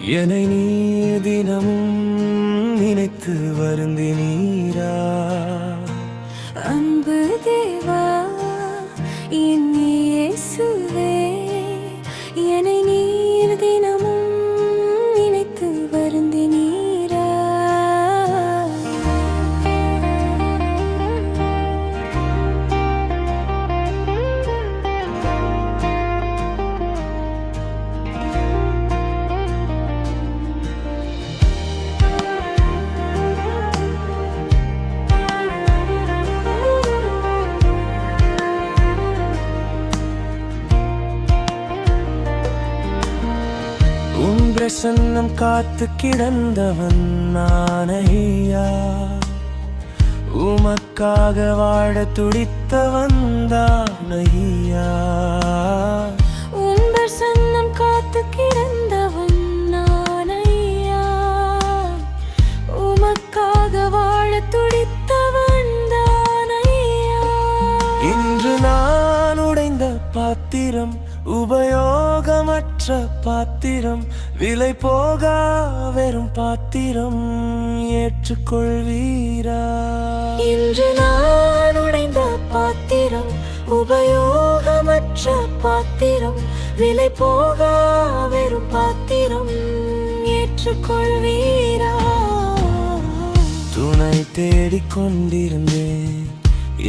என்னை நீ தினமும் நினைத்து வருந்தினீரா? பிரசன்னம் காத்து கிடந்தவன் நானையா. உமக்காக வாழ துடித்தவன் தானையா. உன் பிரசன்னம் காத்து கிடந்தவன் நானையா. உமக்காக வாழ துடித்தவன் தானையா. இன்று நான் உடைந்த பாத்திரம் உபயோகமற்ற பாத்திரம் விலை போகா வெறும் பாத்திரம் ஏற்றுக்கொள்வீரா? இன்று நான் உடைந்த பாத்திரம் உபயோகமற்ற பாத்திரம் விலை போகா வெறும் பாத்திரம் ஏற்றுக்கொள்வீரா? துணை தேடிக் கொண்டிருந்தேன்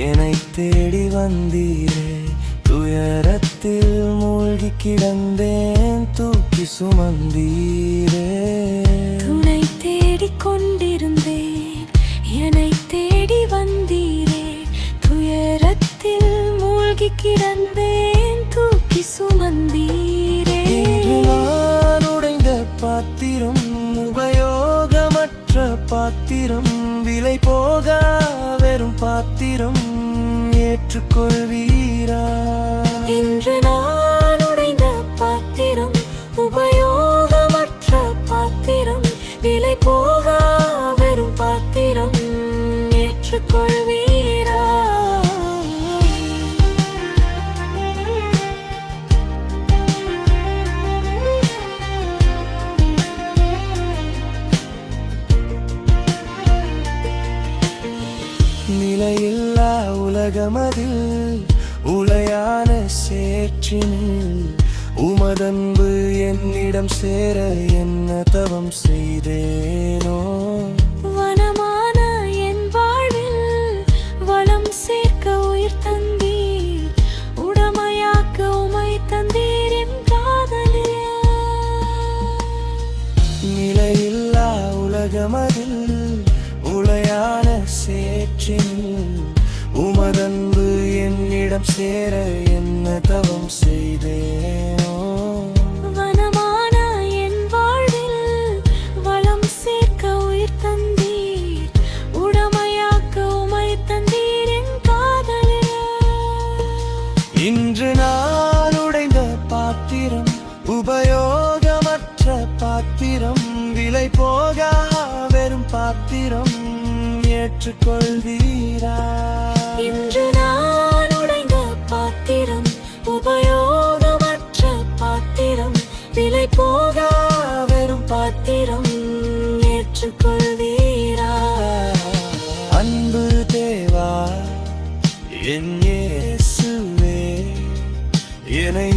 என்னை தேடி வந்தீரே துயரத்தில் மூழ்கி கிடந்தேன் தூக்கி சுமந்தீரே. துணை தேடிக் கொண்டிருந்தேன் என்னை தேடி வந்தீரே. துயரத்தில் மூழ்கி கிடந்தேன் தூக்கி சுமந்தீரே. நான் உடைந்த பாத்திரம் உபயோகமற்ற பாத்திரம். விலை போகா வெறும் பாத்திரம் ஏற்றுக்கொள்வீரா? இன்று நான் விலை போகா வெறும் பாத்திரம் ஏற்றுக்கொள்வீரா? நிலையில்லா உலகமதில் உளையான சேற்றினில் உமதன்பு என்னிடம் சேர என்ன தவம் செய்தேனோ? வனமான என் வாழ்வில் வளம் சேர்க்க உயிர் தந்தீர். உடமையாக்க உமை தந்தீர் என் காதலே. நிலையில்லா உலகமதில் உளையான சேற்றினில் உமதன்பு என்னிடம் சேர என்ன தவம் செய்தேனோ? வனமான என் வாழ்வில் வளம் சேர்க்க உயிர் தந்தீர். உடமையாக்க உமை தந்தீர் என் காதலே இன்று நான் உடைந்த பாத்திரம் உபயோகமற்ற பாத்திரம் விலை போகா வெறும் பாத்திரம் ஏற்றுக்கொள்வீரா? இன்று நான் வெறும் ஏற்றுக்கொள்வீரா? அன்பு தேவா என் இயேசுவே என்னை